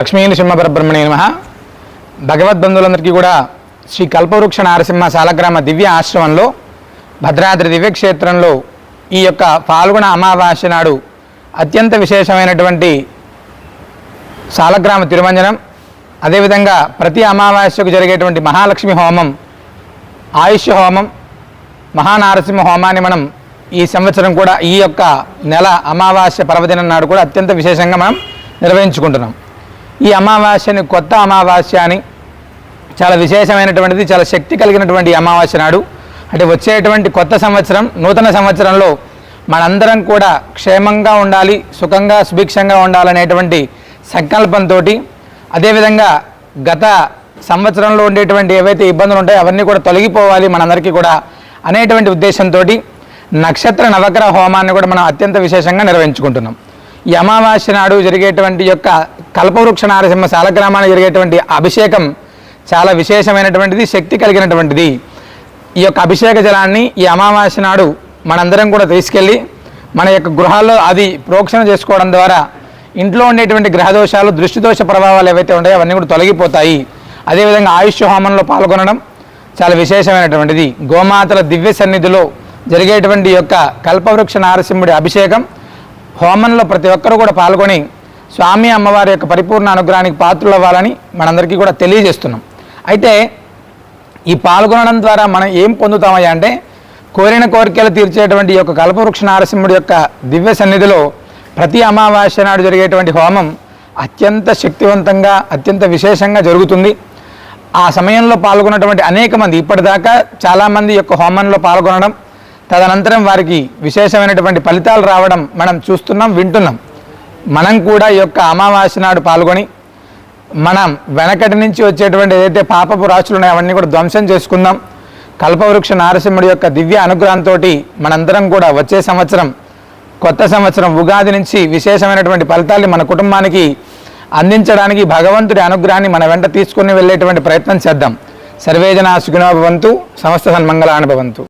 లక్ష్మీ నృసింహ పరబ్రహ్మణే నమ. భగవద్బంధువులందరికీ కూడా శ్రీ కల్పవృక్ష నారసింహ సాలగ్రామ దివ్య ఆశ్రమంలో భద్రాద్రి దివ్యక్షేత్రంలో ఈ యొక్క పాల్గొన అమావాస్య నాడు అత్యంత విశేషమైనటువంటి శాలగ్రామ తిరుమంజనం అదేవిధంగా ప్రతి అమావాస్యకు జరిగేటువంటి మహాలక్ష్మి హోమం ఆయుష్ హోమం మహానారసింహ హోమాన్ని మనం ఈ సంవత్సరం కూడా ఈ యొక్క నెల అమావాస్య పర్వదినం నాడు కూడా అత్యంత విశేషంగా మనం నిర్వహించుకుంటున్నాం. ఈ అమావాస్యని కొత్త అమావాస్య అని చాలా విశేషమైనటువంటిది చాలా శక్తి కలిగినటువంటి అమావాస్య నాడు. అంటే వచ్చేటువంటి కొత్త సంవత్సరం నూతన సంవత్సరంలో మనందరం కూడా క్షేమంగా ఉండాలి సుఖంగా సుభిక్షంగా ఉండాలనేటువంటి సంకల్పంతో అదేవిధంగా గత సంవత్సరంలో ఉండేటువంటి ఏవైతే ఇబ్బందులు ఉంటాయో అవన్నీ కూడా తొలగిపోవాలి మనందరికీ కూడా అనేటువంటి ఉద్దేశంతో నక్షత్ర నవగ్రహ హోమాన్ని కూడా మనం అత్యంత విశేషంగా నిర్వహించుకుంటున్నాం. ఈ అమావాస్య నాడు జరిగేటువంటి యొక్క కల్పవృక్ష నారసింహ శాలగ్రామాన జరిగేటువంటి అభిషేకం చాలా విశేషమైనటువంటిది శక్తి కలిగినటువంటిది. ఈ యొక్క అభిషేక జలాన్ని ఈ అమావాస్య నాడు మనందరం కూడా తీసుకెళ్ళి మన యొక్క గృహాల్లో అది ప్రోక్షణ చేసుకోవడం ద్వారా ఇంట్లో ఉండేటువంటి గ్రహదోషాలు దృష్టిదోష ప్రభావాలు ఏవైతే ఉంటాయో అవన్నీ కూడా తొలగిపోతాయి. అదేవిధంగా ఆయుష్ హోమంలో పాల్గొనడం చాలా విశేషమైనటువంటిది. గోమాతల దివ్య సన్నిధిలో జరిగేటువంటి యొక్క కల్పవృక్ష నారసింహుడి అభిషేకం హోమంలో ప్రతి ఒక్కరూ కూడా పాల్గొని స్వామి అమ్మవారి యొక్క పరిపూర్ణ అనుగ్రహానికి పాత్రలు అవ్వాలని మనందరికీ కూడా తెలియజేస్తున్నాం. అయితే ఈ పాల్గొనడం ద్వారా మనం ఏం పొందుతామయ్యా అంటే కోరిన కోరికలు తీర్చేటువంటి ఈ యొక్క కల్పవృక్ష నారసింహుడి యొక్క దివ్య సన్నిధిలో ప్రతి అమావాస్య నాడు జరిగేటువంటి హోమం అత్యంత శక్తివంతంగా అత్యంత విశేషంగా జరుగుతుంది. ఆ సమయంలో పాల్గొన్నటువంటి అనేక మంది ఇప్పటిదాకా చాలామంది యొక్క హోమంలో పాల్గొనడం తదనంతరం వారికి విశేషమైనటువంటి ఫలితాలు రావడం మనం చూస్తున్నాం వింటున్నాం. మనం కూడా ఈ యొక్క అమావాస్య నాడు పాల్గొని మనం వెనకటి నుంచి వచ్చేటువంటి ఏదైతే పాపపు రాశులు ఉన్నాయో అవన్నీ కూడా ధ్వంసం చేసుకుందాం. కల్పవృక్ష నారసింహుడి యొక్క దివ్య అనుగ్రహంతో మనందరం కూడా వచ్చే సంవత్సరం కొత్త సంవత్సరం ఉగాది నుంచి విశేషమైనటువంటి ఫలితాల్ని మన కుటుంబానికి అందించడానికి భగవంతుడి అనుగ్రహాన్ని మన వెంట తీసుకుని వెళ్ళేటువంటి ప్రయత్నం చేద్దాం. సర్వేజన సుఖినోభవంతు సమస్త సన్మంగళాన్ని భవంతు.